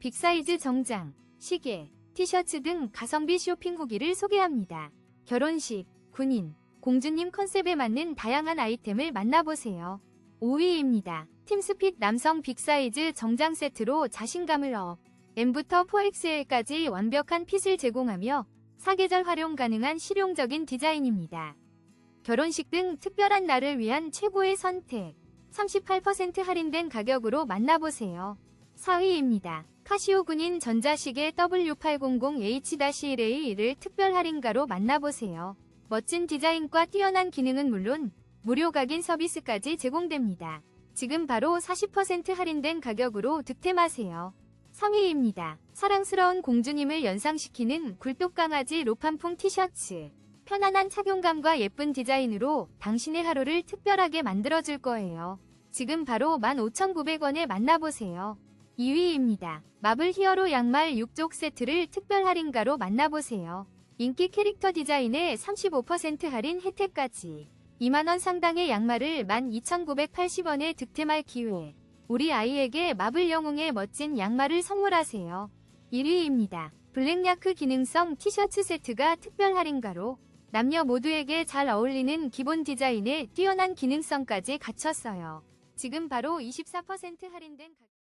빅사이즈 정장, 시계, 티셔츠 등 가성비 쇼핑 후기를 소개합니다. 결혼식, 군인, 공주님 컨셉에 맞는 다양한 아이템을 만나보세요. 5위입니다. 팀스핏 남성 빅사이즈 정장 세트로 자신감을 업. M부터 4XL까지 완벽한 핏을 제공하며 사계절 활용 가능한 실용적인 디자인입니다. 결혼식 등 특별한 날을 위한 최고의 선택. 38% 할인된 가격으로 만나보세요. 4위입니다. 카시오 군인 전자시계 W800H-1A를 특별 할인가로 만나보세요. 멋진 디자인과 뛰어난 기능은 물론 무료 각인 서비스까지 제공됩니다. 지금 바로 40% 할인된 가격으로 득템하세요. 3위입니다. 사랑스러운 공주님을 연상시키는 굴뚝 강아지 로판풍 티셔츠. 편안한 착용감과 예쁜 디자인으로 당신의 하루를 특별하게 만들어줄 거예요. 지금 바로 15,900원에 만나보세요. 2위입니다. 마블 히어로 양말 6족 세트를 특별 할인가로 만나보세요. 인기 캐릭터 디자인에 35% 할인 혜택까지 2만원 상당의 양말을 12,980원에 득템할 기회. 우리 아이에게 마블 영웅의 멋진 양말을 선물하세요. 1위입니다. 블랙야크 기능성 티셔츠 세트가 특별 할인가로 남녀 모두에게 잘 어울리는 기본 디자인에 뛰어난 기능성까지 갖췄어요. 지금 바로 24% 할인된 가격